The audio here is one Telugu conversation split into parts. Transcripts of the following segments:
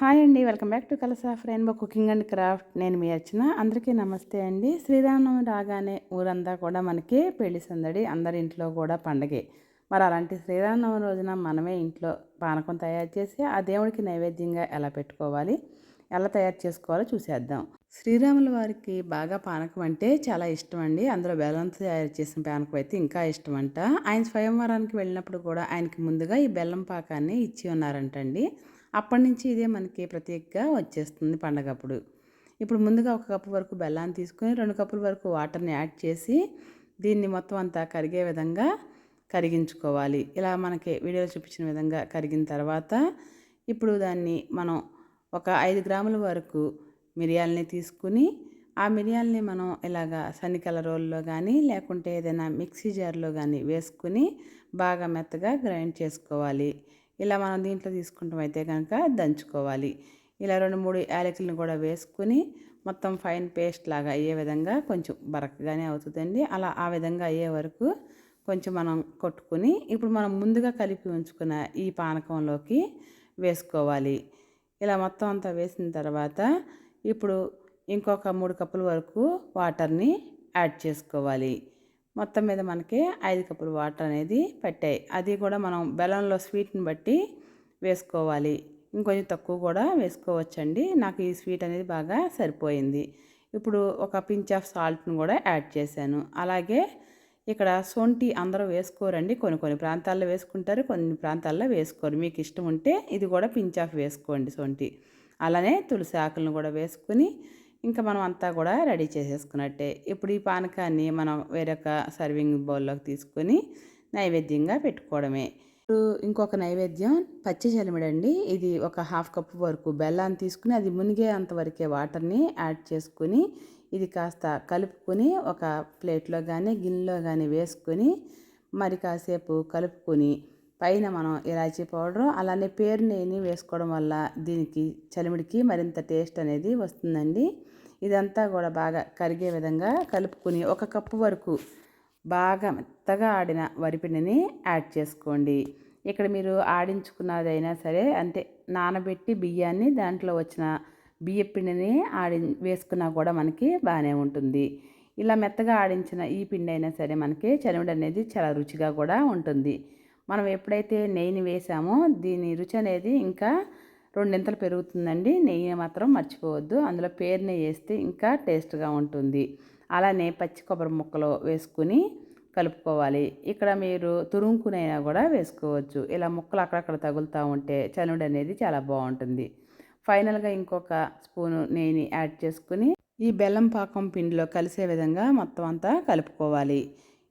హాయ్ అండి welcome back to colours of rainbow cooking and craft. నేను మీ అర్చన. అందరికీ నమస్తే అండి. శ్రీరామనవమి రాగానే ఊరంతా కూడా మనకి పెళ్ళి సందడి అందరి ఇంట్లో కూడా పండగే. మరి అలాంటి శ్రీరామనవమి రోజున మనమే ఇంట్లో పానకం తయారు చేసి ఆ దేవుడికి నైవేద్యంగా ఎలా పెట్టుకోవాలి ఎలా తయారు చేసుకోవాలో చూసేద్దాం. శ్రీరాముల వారికి బాగా పానకం అంటే చాలా ఇష్టం అండి. అందులో బెల్లంతో తయారు చేసిన పానకం అయితే ఇంకా ఇష్టం అంట. ఆయన స్వయంవరానికి వెళ్ళినప్పుడు కూడా ఆయనకి ముందుగా ఈ బెల్లం పాకాన్ని ఇచ్చి ఉన్నారంటండి. అప్పటి నుంచి ఇదే మనకి ప్రత్యేకంగా వచ్చేస్తుంది పండగప్పుడు. ఇప్పుడు ముందుగా ఒక కప్పు వరకు బెల్లాన్ని తీసుకొని రెండు కప్పుల వరకు వాటర్ని యాడ్ చేసి దీన్ని మొత్తం అంతా కరిగే విధంగా కరిగించుకోవాలి. ఇలా మనకి వీడియోలో చూపించిన విధంగా కరిగిన తర్వాత ఇప్పుడు దాన్ని మనం ఒక ఐదు గ్రాముల వరకు మిరియాలని తీసుకుని ఆ మిరియాలని మనం ఇలాగా సన్నికల రోల్లో కానీ లేకుంటే ఏదైనా మిక్సీ జార్లో కానీ వేసుకుని బాగా మెత్తగా గ్రైండ్ చేసుకోవాలి. ఇలా మనం దీంట్లో తీసుకుంటాం అయితే కనుక దంచుకోవాలి. ఇలా రెండు మూడు యాలకులను కూడా వేసుకుని మొత్తం ఫైన్ పేస్ట్ లాగా అయ్యే విధంగా కొంచెం బరకగానే అవుతుందండి. అలా ఆ విధంగా అయ్యే వరకు కొంచెం మనం కొట్టుకుని ఇప్పుడు మనం ముందుగా కలిపి ఉంచుకున్న ఈ పానకంలోకి వేసుకోవాలి. ఇలా మొత్తం అంతా వేసిన తర్వాత ఇప్పుడు ఇంకొక మూడు కప్పుల వరకు వాటర్ని యాడ్ చేసుకోవాలి. మొత్తం మీద మనకి ఐదు కప్పులు వాటర్ అనేది పట్టాయి. అది కూడా మనం బెల్లంలో స్వీట్ని బట్టి వేసుకోవాలి. ఇంకొంచెం తక్కువ కూడా వేసుకోవచ్చండి. నాకు ఈ స్వీట్ అనేది బాగా సరిపోయింది. ఇప్పుడు ఒక పించ్ ఆఫ్ సాల్ట్ను కూడా యాడ్ చేశాను. అలాగే ఇక్కడ సొంటి అందరూ వేసుకోరండి. కొన్ని కొన్ని ప్రాంతాల్లో వేసుకుంటారు కొన్ని ప్రాంతాల్లో వేసుకోరు. మీకు ఇష్టం ఉంటే ఇది కూడా పించ్ ఆఫ్ వేసుకోండి సొంటి. అలానే తులసి ఆకులను కూడా వేసుకుని ఇంకా మనం అంతా కూడా రెడీ చేసేసుకున్నట్టే. ఇప్పుడు ఈ పానకాన్ని మనం వేరొక సర్వింగ్ బౌల్లోకి తీసుకొని నైవేద్యంగా పెట్టుకోవడమే. ఇప్పుడు ఇంకొక నైవేద్యం పచ్చి చలిమిడండి. ఇది ఒక హాఫ్ కప్ వరకు బెల్లాన్ని తీసుకుని అది మునిగే అంతవరకే వాటర్ని యాడ్ చేసుకుని ఇది కాస్త కలుపుకొని ఒక ప్లేట్లో కానీ గిన్నెలో కానీ వేసుకొని మరి కాసేపు కలుపుకొని పైన మనం ఇలాచీ పౌడరు అలానే పేరు నెయ్యిని వేసుకోవడం వల్ల దీనికి చలిమిడికి మరింత టేస్ట్ అనేది వస్తుందండి. ఇదంతా కూడా బాగా కరిగే విధంగా కలుపుకొని ఒక కప్పు వరకు బాగా మెత్తగా ఆడిన వరిపిండిని యాడ్ చేసుకోండి. ఇక్కడ మీరు ఆడించుకున్నదైనా సరే అంటే నానబెట్టి బియ్యాన్ని దాంట్లో వచ్చిన బియ్య పిండిని ఆడి వేసుకున్నా కూడా మనకి బాగానే ఉంటుంది. ఇలా మెత్తగా ఆడించిన ఈ పిండి అయినా సరే మనకి చనివిడి అనేది చాలా రుచిగా కూడా ఉంటుంది. మనం ఎప్పుడైతే నెయ్యిని వేసామో దీని రుచి అనేది ఇంకా రెండింతలు పెరుగుతుందండి. నెయ్యి మాత్రం మర్చిపోవద్దు. అందులో పేరు నెయ్యి వేస్తే ఇంకా టేస్ట్గా ఉంటుంది. అలానే పచ్చి కొబ్బరి ముక్కలు వేసుకుని కలుపుకోవాలి. ఇక్కడ మీరు తురుముకునైనా కూడా వేసుకోవచ్చు. ఇలా ముక్కలు అక్కడక్కడ తగులుతూ ఉంటే చనుడు అనేది చాలా బాగుంటుంది. ఫైనల్గా ఇంకొక స్పూను నెయ్యిని యాడ్ చేసుకుని ఈ బెల్లం పాకం పిండిలో కలిసే విధంగా మొత్తం అంతా కలుపుకోవాలి.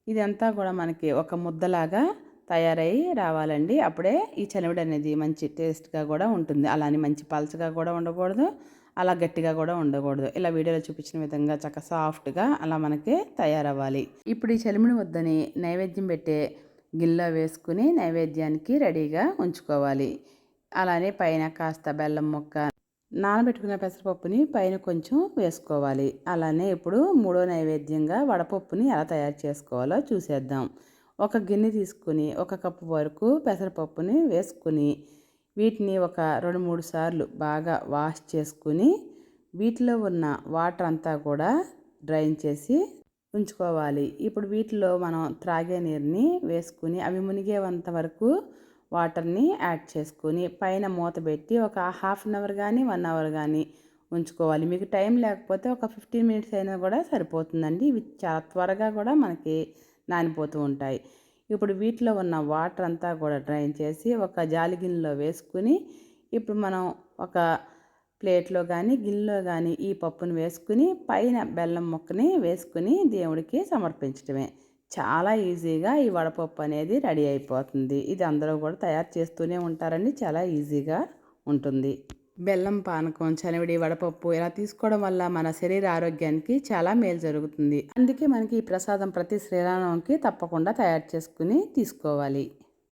ఇదంతా కూడా మనకి ఒక ముద్దలాగా తయారై రావాలండి. అప్పుడే ఈ చనివిడి అనేది మంచి టేస్ట్గా కూడా ఉంటుంది. అలానే మంచి పల్చగా కూడా ఉండకూడదు. అలా గట్టిగా కూడా ఉండకూడదు. ఇలా వీడియోలో చూపించిన విధంగా చక్క సాఫ్ట్గా అలా మనకి తయారవ్వాలి. ఇప్పుడు ఈ చలిమిడి వద్దని నైవేద్యం పెట్టే గిన్నెలో వేసుకుని నైవేద్యానికి రెడీగా ఉంచుకోవాలి. అలానే పైన కాస్త బెల్లం మొక్క నానబెట్టుకున్న పెసరపప్పుని పైన కొంచెం వేసుకోవాలి. అలానే ఇప్పుడు మూడో నైవేద్యంగా వడపప్పుని ఎలా తయారు చేసుకోవాలో చూసేద్దాం. ఒక గిన్నె తీసుకుని ఒక కప్పు వరకు పెసరపప్పుని వేసుకుని వీటిని ఒక రెండు మూడు సార్లు బాగా వాష్ చేసుకుని వీటిలో ఉన్న వాటర్ అంతా కూడా డ్రైన్ చేసి ఉంచుకోవాలి. ఇప్పుడు వీటిలో మనం త్రాగే నీరుని వేసుకుని అవి మునిగేంత వరకు వాటర్ని యాడ్ చేసుకుని పైన మూత పెట్టి ఒక హాఫ్ అన్ అవర్ కానీ వన్ అవర్ కానీ ఉంచుకోవాలి. మీకు టైం లేకపోతే ఒక ఫిఫ్టీన్ మినిట్స్ అయినా కూడా సరిపోతుందండి. ఇవి చాలా త్వరగా కూడా మనకి నానిపోతూ ఉంటాయి. ఇప్పుడు వీటిలో ఉన్న వాటర్ అంతా కూడా డ్రైన్ చేసి ఒక జాలి గిన్నెలో వేసుకుని ఇప్పుడు మనం ఒక ప్లేట్లో కానీ గిన్నెలో కానీ ఈ పప్పును వేసుకుని పైన బెల్లం ముక్కని వేసుకుని దేవుడికి సమర్పించడమే. చాలా ఈజీగా ఈ వడపప్పు అనేది రెడీ అయిపోతుంది. ఇది అందరూ కూడా తయారు చేస్తూనే ఉంటారని చాలా ఈజీగా ఉంటుంది. బెల్లం పానకం చనివిడి వడపప్పు ఇలా తీసుకోవడం వల్ల మన శరీర ఆరోగ్యానికి చాలా మేలు జరుగుతుంది. అందుకే మనకి ఈ ప్రసాదం ప్రతి శ్రీరామంకి తప్పకుండా తయారు చేసుకుని తీసుకోవాలి.